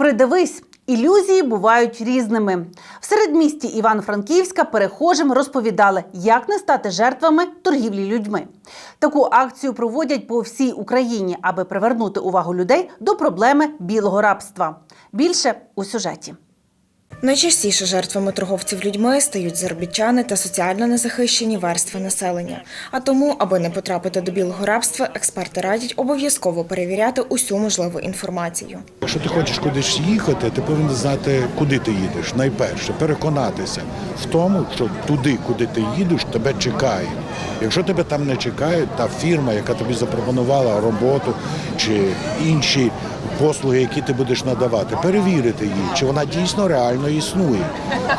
Придивись, ілюзії бувають різними. В середмісті Івано-Франківська перехожим розповідали, як не стати жертвами торгівлі людьми. Таку акцію проводять по всій Україні, аби привернути увагу людей до проблеми білого рабства. Більше у сюжеті. Найчастіше жертвами торговців людьми стають заробітчани та соціально незахищені верстви населення. А тому, аби не потрапити до білого рабства, експерти радять обов'язково перевіряти усю можливу інформацію. Якщо ти хочеш кудись їхати, ти повинен знати, куди ти їдеш. Найперше, переконатися в тому, що туди, куди ти їдеш, тебе чекають. Якщо тебе там не чекають, та фірма, яка тобі запропонувала роботу чи інші послуги, які ти будеш надавати, перевірити її, чи вона дійсно реально існує.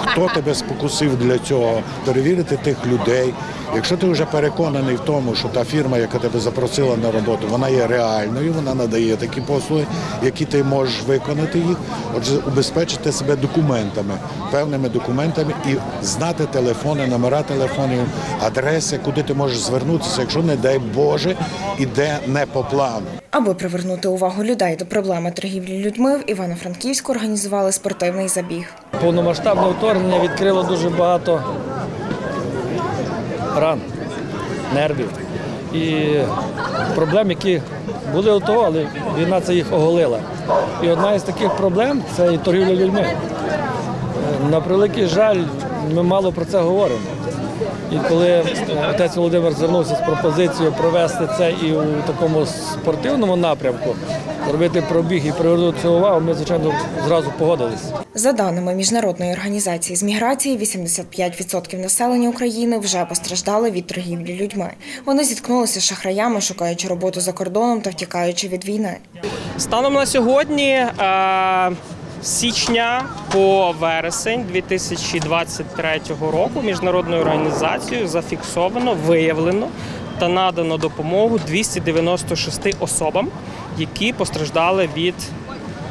Хто тебе спокусив для цього? Перевірити тих людей. Якщо ти вже переконаний в тому, що та фірма, яка тебе запросила на роботу, вона є реальною, вона надає такі послуги, які ти можеш виконати їх. Отже, убезпечити себе документами, певними документами і знати телефони, номера телефонів, адреси, куди ти можеш звернутися, якщо не дай Боже, іде не по плану. Аби привернути увагу людей до проблеми торгівлі людьми, в Івано-Франківську організували спортивний забіг. Повномасштабне вторгнення відкрило дуже багато ран, нервів і проблем, які були у того, але війна це їх оголила. І одна із таких проблем це і торгівля людьми. Е, На превеликий жаль, ми мало про це говоримо. І коли е, отець Володимир звернувся з пропозицією провести це і у такому спортивному напрямку, зробити пробіг і привернути цю увагу, ми, звичайно, зразу погодились. За даними міжнародної організації з міграції, 85% населення України вже постраждали від торгівлі людьми. Вони зіткнулися з шахраями, шукаючи роботу за кордоном та втікаючи від війни. Станом на сьогодні, е, січня по вересень 2023 року міжнародною організацією зафіксовано, виявлено та надано допомогу 296 особам, які постраждали від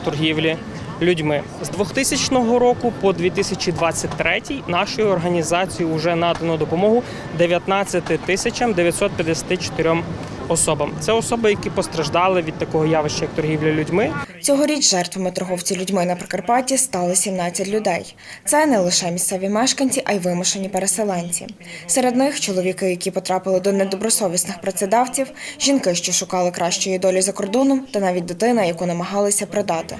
торгівлі людьми. З 2000 року по 2023 нашою організацією вже надано допомогу 19 тисячам 954 особам. Це особи, які постраждали від такого явища, як торгівля людьми. Цьогоріч жертвами торговців людьми на Прикарпатті стали 17 людей. Це не лише місцеві мешканці, а й вимушені переселенці. Серед них чоловіки, які потрапили до недобросовісних працедавців, жінки, що шукали кращої долі за кордоном, та навіть дитина, яку намагалися продати.